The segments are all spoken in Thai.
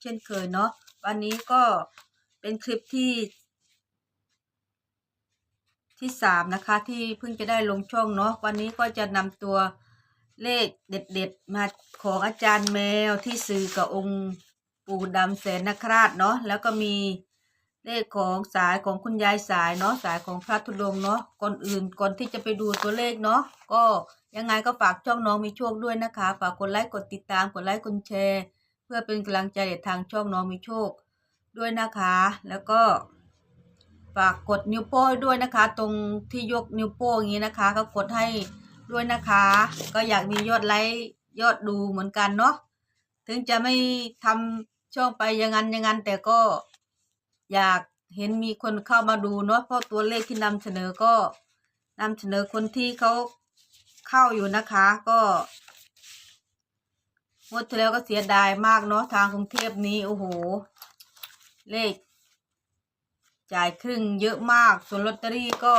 เช่นเคยเนาะวันนี้ก็เป็นคลิปที่ ที่สามนะคะ ที่เพิ่งจะได้ลงช่องเนาะวันนี้ก็จะนำตัวเลขเด็ดๆ มาของอาจารย์แมวที่สื่อกับองค์ปู่ดำแสนนคราชเนาะแล้วก็มีเลขของสายของคุณยายสายเนาะสายของพระธุดงค์เนาะก่อนอื่นก่อนที่จะไปดูตัวเลขเนาะก็ยังไงก็ฝากช่องน้องมีโชคด้วยนะคะ ฝากกดไลค์กดติดตามกดไลค์กดแชร์ เพื่อเป็นกำลังใจทางช่องน้องมีโชคด้วยนะคะ แล้วก็ฝากกดนิ้วโป้งด้วยนะคะ ตรงที่ยกนิ้วโป้งอย่างนี้นะคะ ก็กดให้ด้วยนะคะ ก็อยากมียอดไลค์ยอดดูเหมือนกันเนาะถึงจะไม่ทำช่องไปอย่างนั้นอย่างนั้นแต่ก็อยากเห็นมีคนเข้ามาดูเนาะเพราะตัวเลขที่นำเสนอก็นำเสนอคนที่เขาเข้าอยู่นะคะ ก็ งวดที่แล้วก็เสียดายมากเนาะทางกรุงเทพนี้โอ้โห เลข จ่ายครึ่งเยอะมาก ส่วนลอตเตอรี่ก็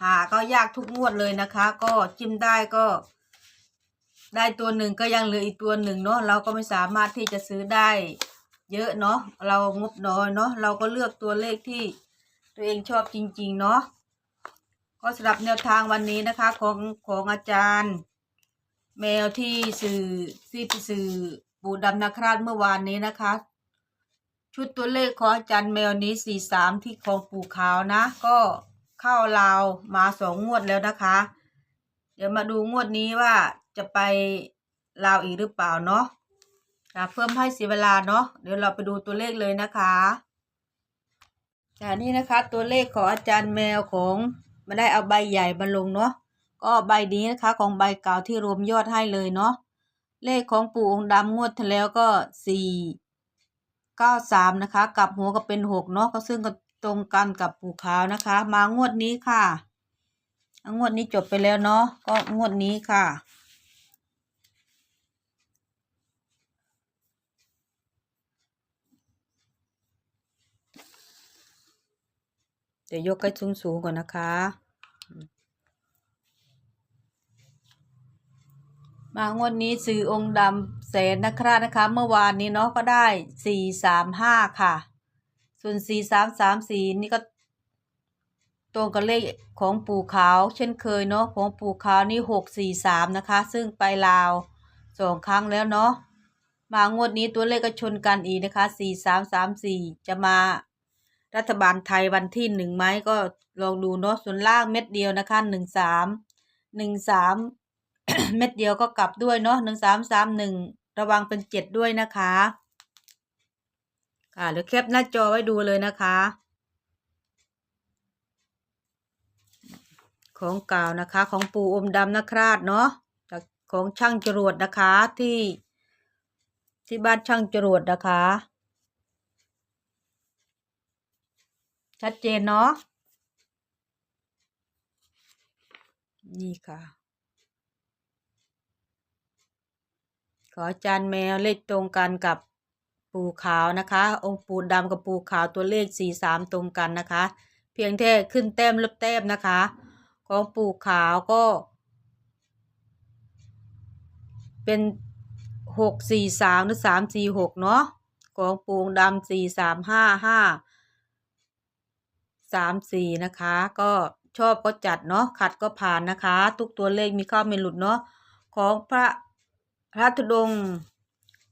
หาก็ยากทุกงวดเลยนะคะ ก็จิ้มได้ก็ ได้ตัวหนึ่งก็ยังเหลืออีกตัวหนึ่งเนาะเราก็ไม่สามารถที่จะซื้อได้เยอะเนาะเรางบน้อยเนาะเราก็เลือกตัวเลขที่ตัวเองชอบจริง ๆ เนาะก็สำหรับแนวทางวันนี้นะคะของของอาจารย์ แมวที่สื่อที่ไปสื่อปู่ดำนาคราชเมื่อวานนี้นะคะ ชุดตัวเลขของอาจารย์แมวนี้สี่สามที่ของปู่ขาวนะ ก็เข้าลาวมาสองงวดแล้วนะคะ เดี๋ยวมาดูงวดนี้ว่าจะไปลาวอีกหรือเปล่าเนาะค่ะเพิ่มให้เสียเวลาเนาะเดี๋ยวเราไปดูตัวเลขเลยนะคะจากนี้นะคะตัวเลขของอาจารย์แมวของมาได้เอาใบใหญ่มาลงเนาะ ก็ใบนี้นะคะของใบเก่าที่รวมยอดให้เลยเนาะเลขของปู่องค์ดำงวดที่แล้วก็สี่เก้าสามนะคะกลับหัวก็เป็นหกเนาะก็ซึ่งก็ตรงกันกับปู่ขาวนะคะ มางวดนี้ค่ะงวดนี้จบไปแล้วเนาะก็งวดนี้ค่ะเดี๋ยวยกให้สูงสูงๆก่อนนะคะ มางวดนี้ซื้อองค์ดำแสนนะครับนะคะ เมื่อวานนี้เนาะก็ได้สี่สามห้าค่ะ ส่วนสี่สามสามสี่นี่ก็ตรงกับเลขของปู่ขาว เช่นเคยเนาะของปู่ขาวนี่หกสี่สามนะคะ ซึ่งไปลาวสองครั้งแล้วเนาะมางวดนี้ตัวเลขก็ชนกันอีกนะคะสี่สามสามสี่จะมารัฐบาลไทยวันที่หนึ่งไหมก็ลองดูเนาะส่วนล่างเม็ดเดียวนะคะหนึ่งสามหนึ่งสาม เม็ดเดียวก็กลับด้วยเนาะหนึ่งสามสามหนึ่งระวังเป็นเจ็ดด้วยนะคะ ค่ะเดี๋ยวแคปหน้าจอไว้ดูเลยนะคะ ของเก่านะคะ ของปูอมดำนคราชเนาะจากของช่างจรวดนะคะที่ที่บ้านช่างจรวดนะคะ ชัดเจนเนาะนี่ค่ะ ขอจารย์แมวเลขตรงกันกับปูขาวนะคะ องค์ปูดำกับปูขาวตัวเลขสี่สามตรงกันนะคะ เพียงแค่ขึ้นแต้มลบแต้มนะคะ ของปูขาวก็ เป็นหกสี่สามหรือสามสี่หกเนาะของปูดำสี่สามห้าห้าสามสี่นะคะ ก็ชอบก็จัดเนาะขัดก็ผ่านนะคะ ทุกตัวเลขมีเข้าไม่หลุดเนาะของพระ พระธุดง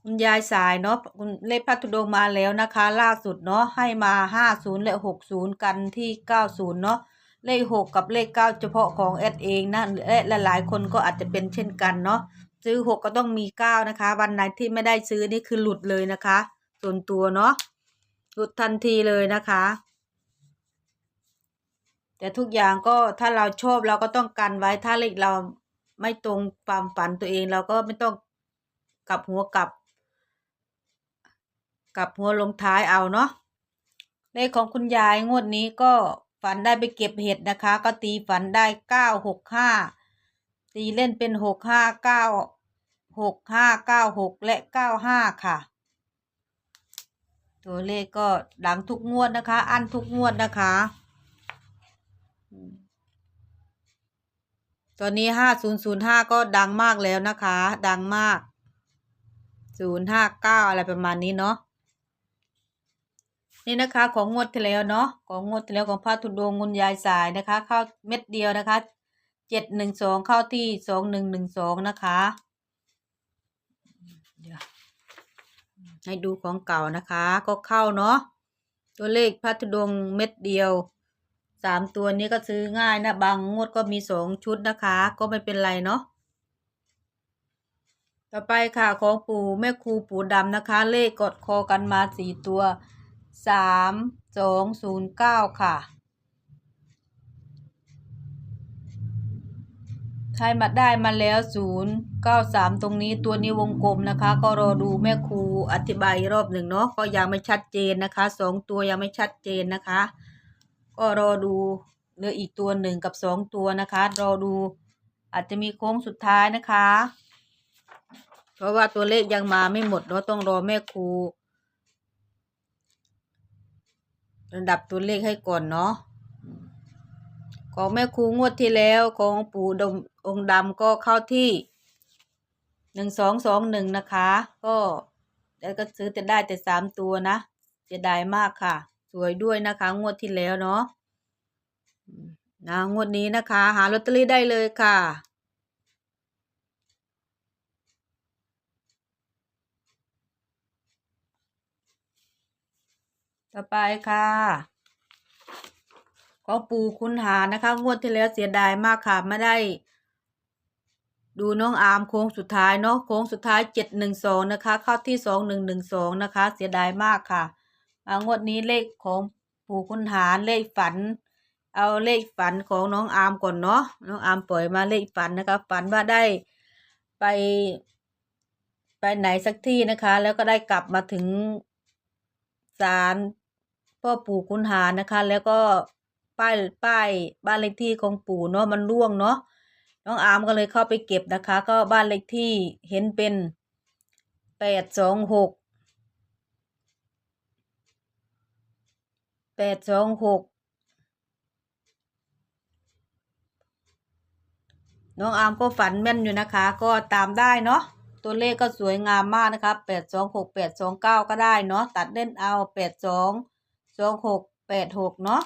คุณยายสายเนาะคุณเลขพระธุดงมาแล้วนะคะ ล่าสุดเนาะให้มาห้าศูนย์และหกศูนย์กันที่เก้าศูนย์เนาะเลขหกกับเลขเก้าเฉพาะของแอดเองนะและหลายๆคนก็อาจจะเป็นเช่นกันเนาะซื้อหกก็ต้องมีเก้านะคะ วันไหนที่ไม่ได้ซื้อนี่คือหลุดเลยนะคะส่วนตัวเนาะหลุดทันทีเลยนะคะ แต่ทุกอย่างก็ถ้าเราชอบเราก็ต้องกันไว้ถ้าเลขเราไม่ตรงความฝันตัวเองเราก็ไม่ต้อง กับหัวกับ กับหัวลงท้ายเอาเนาะเลขของคุณยายงวดนี้ก็ฝันได้ไปเก็บเห็ดนะคะ ก็ตีฝันได้เก้าหกห้าตีเล่นเป็นหกห้าเก้าหกห้าเก้าหกและเก้าห้าค่ะ ตัวเลขก็ดังทุกงวดนะคะ อันทุกงวดนะคะ ตอนนี้ห้าศูนย์ศูนย์ห้าก็ดังมากแล้วนะคะ ดังมาก ศูนย์ห้าเก้าอะไรประมาณนี้เนาะนี่นะคะของงวดที่แล้วเนาะของงวดที่แล้วของพระธุดงค์คุณยายสายนะคะ เข้าเม็ดเดียวนะคะเจ็ดหนึ่งสองเข้าที่สองหนึ่งหนึ่งสองนะคะเดี๋ยวให้ดูของเก่านะคะ ก็เข้าเนาะตัวเลขพระธุดงค์เม็ดเดียวสามตัวนี้ก็ซื้อง่ายนะ บางงวดก็มีสองชุดนะคะ ก็ไม่เป็นไรเนาะ ต่อไปค่ะของปู่แม่ครูปู่ดำนะคะ เลขกดคอกันมาสี่ตัวสามสองศูนย์เก้าค่ะใครมาได้มาแล้วศูนย์เก้าสามตรงนี้ตัวนี้วงกลมนะคะ ก็รอดูแม่ครูอธิบายรอบหนึ่งเนาะก็ยังไม่ชัดเจนนะคะสองตัวยังไม่ชัดเจนนะคะ ก็รอดูเหลืออีกตัวหนึ่งกับสองตัวนะคะ รอดูอาจจะมีโค้งสุดท้ายนะคะ เพราะว่าตัวเลขยังมาไม่หมดเนาต้องรอแม่ครูระดับตัวเลขให้ก่อนเนาะของแม่ครูงวดที่แล้วของปู่ดมองดำก็เข้าที่หนึ่งสองสองหนึ่งนะคะ ก็แล้วก็ซื้อแต่ได้แต่สามตัวนะเสียดายมากค่ะ สวยด้วยนะคะ งวดที่แล้วเนาะนะงวดนี้นะคะ หาลอตเตอรี่ได้เลยค่ะ ต่อไปค่ะของปูคุณหานะคะ งวดที่แล้วเสียดายมากค่ะ ไม่ได้ ดูน้องอาร์มโค้งสุดท้ายเนาะโค้งสุดท้ายเจ็ดหนึ่งสองนะคะ เข้าที่สองหนึ่งหนึ่งสองนะคะ เสียดายมากค่ะมางวดนี้เลขของปู่คุณหาเลขฝัน เอาเลขฝันของน้องอาร์มก่อนเนาะน้องอาร์มปล่อยมาเลขฝันนะคะ ฝันว่าได้ไป ไปไหนสักที่นะคะ แล้วก็ได้กลับมาถึงศาล พ่อปู่คุณหารนะคะ แล้วก็ป้ายป้ายบ้านเลขที่ของปู่เนาะมันร่วงเนาะน้องอามก็เลยเข้าไปเก็บนะคะ ก็บ้านเลขที่เห็นเป็นแปดสองหกแปดสองหกน้องอามก็ฝันแม่นอยู่นะคะ ก็ตามได้เนาะตัวเลขก็สวยงามมากนะคะแปดสองหกแปดสองเก้าก็ได้เนาะตัดเล่นเอาแปดสอง สองหกแปดหกเนาะ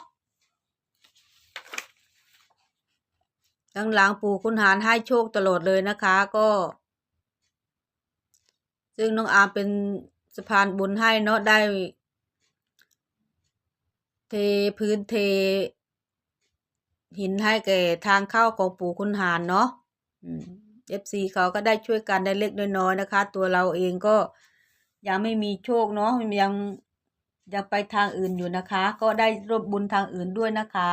หลังๆปู่คุณหารให้โชคตลอดเลยนะคะก็ ซึ่งน้องอาเป็นสะพานบุญให้เนาะได้ เทพื้นเท หินให้แก่ทางเข้าของปู่คุณหารเนาะเอฟซีเขาก็ได้ช่วยกันได้เล็กน้อยๆนะคะ ตัวเราเองก็ยังไม่มีโชคเนาะยัง ยังไปทางอื่นอยู่นะคะ ก็ได้รวบบุญทางอื่นด้วยนะคะ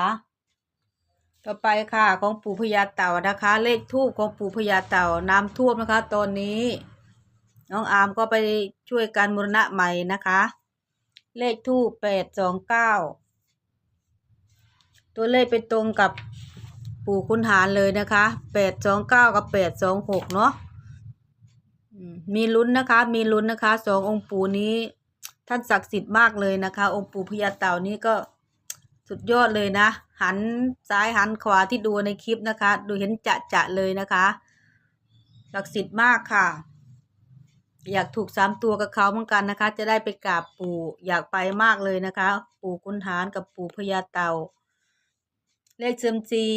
ต่อไปค่ะของปู่พญาเต่านะคะ เลขทูบของปู่พญาเต่าน้ำท่วมนะคะ ตอนนี้ น้องอามก็ไปช่วยกันมรณะใหม่นะคะ เลขทูบแปดสองเก้าตัวเลขไปตรงกับปู่คุณหารเลยนะคะแปดสองเก้ากับแปดสองหกเนาะมีลุ้นนะคะ มีลุ้นนะคะสององค์ปู่นี้ ท่านศักดิ์สิทธิ์มากเลยนะคะ องค์ปู่พญาเต่านี้ก็สุดยอดเลยนะ หันซ้ายหันขวาที่ดูในคลิปนะคะ ดูเห็นจะจะเลยนะคะศักดิ์สิทธิ์มากค่ะ อยากถูกสามตัวกับเขาเหมือนกันนะคะ จะได้ไปกราบปู่อยากไปมากเลยนะคะ ปู่คุณหารกับปู่พญาเต่า เลขเซมซี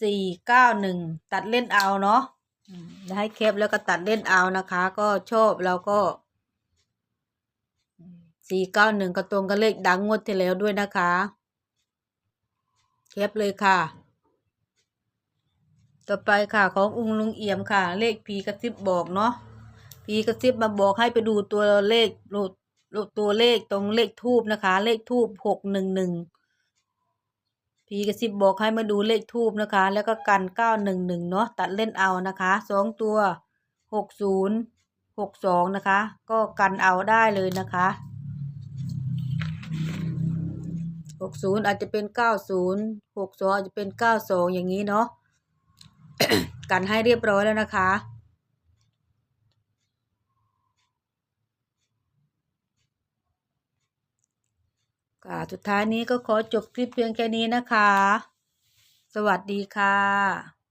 สี่เก้าหนึ่งตัดเล่นเอาเนาะให้เคปแล้วก็ตัดเล่นเอานะคะ ก็ชอบแล้วก็ สี่เก้าหนึ่งก็ตรงกับเลขดังงวดที่แล้วด้วยนะคะเคปเลยค่ะ ต่อไปค่ะขององค์ลุงเอี่ยมค่ะ เลขพีกระซิบบอกเนาะพีกระซิบมาบอกให้ไปดูตัวเลขตัวเลขตรงเลขทูบนะคะ เลขทูบหกหนึ่งหนึ่งพีกระซิบบอกให้มาดูเลขทูบนะคะ แล้วก็กันเก้าหนึ่งหนึ่งเนาะตัดเล่นเอานะคะสองตัวหกศูนย์หกสองนะคะ ก็กันเอาได้เลยนะคะ หกศูนย์อาจจะเป็นเก้าศูนย์หกสองอาจจะเป็นเก้าสองอย่างนี้เนาะกันให้เรียบร้อยแล้วนะคะค่ะสุดท้ายนี้ก็ขอจบคลิปเพียงแค่นี้นะคะ สวัสดีค่ะ